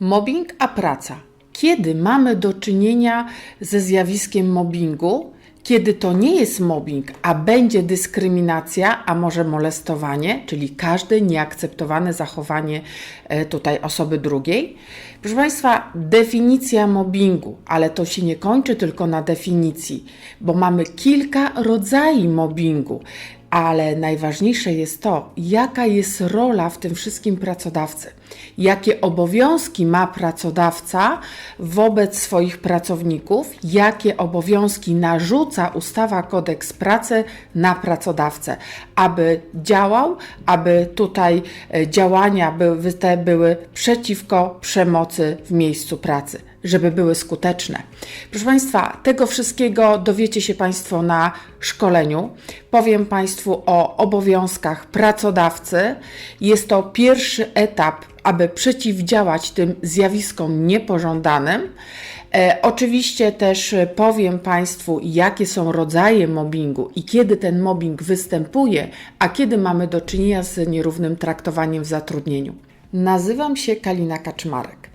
Mobbing a praca. Kiedy mamy do czynienia ze zjawiskiem mobbingu? Kiedy to nie jest mobbing, a będzie dyskryminacja, a może molestowanie, czyli każde nieakceptowane zachowanie e, tutaj osoby drugiej. Proszę Państwa, definicja mobbingu, ale to się nie kończy tylko na definicji, bo mamy kilka rodzajów mobbingu. Ale najważniejsze jest to, jaka jest rola w tym wszystkim pracodawcy. Jakie obowiązki ma pracodawca wobec swoich pracowników, jakie obowiązki narzuca ustawa kodeks pracy na pracodawcę, aby działał, aby tutaj e, działania te były przeciwko przemocy w miejscu pracy żeby były skuteczne. Proszę Państwa, tego wszystkiego dowiecie się Państwo na szkoleniu. Powiem Państwu o obowiązkach pracodawcy. Jest to pierwszy etap, aby przeciwdziałać tym zjawiskom niepożądanym. E, oczywiście też powiem Państwu, jakie są rodzaje mobbingu i kiedy ten mobbing występuje, a kiedy mamy do czynienia z nierównym traktowaniem w zatrudnieniu. Nazywam się Kalina Kaczmarek.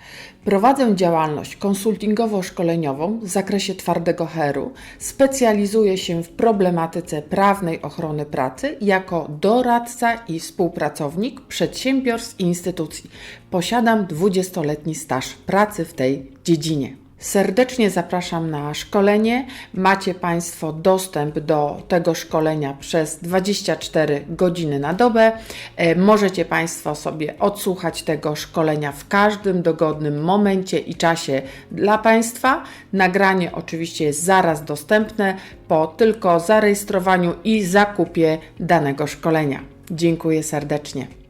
Prowadzę działalność konsultingowo-szkoleniową w zakresie twardego heru. Specjalizuję się w problematyce prawnej ochrony pracy jako doradca i współpracownik przedsiębiorstw i instytucji. Posiadam 20-letni staż pracy w tej dziedzinie. Serdecznie zapraszam na szkolenie. Macie Państwo dostęp do tego szkolenia przez 24 godziny na dobę. E, Możecie Państwo sobie odsłuchać tego szkolenia w każdym dogodnym momencie i czasie dla Państwa. Nagranie oczywiście jest zaraz dostępne po tylko zarejestrowaniu i zakupie danego szkolenia. Dziękuję serdecznie.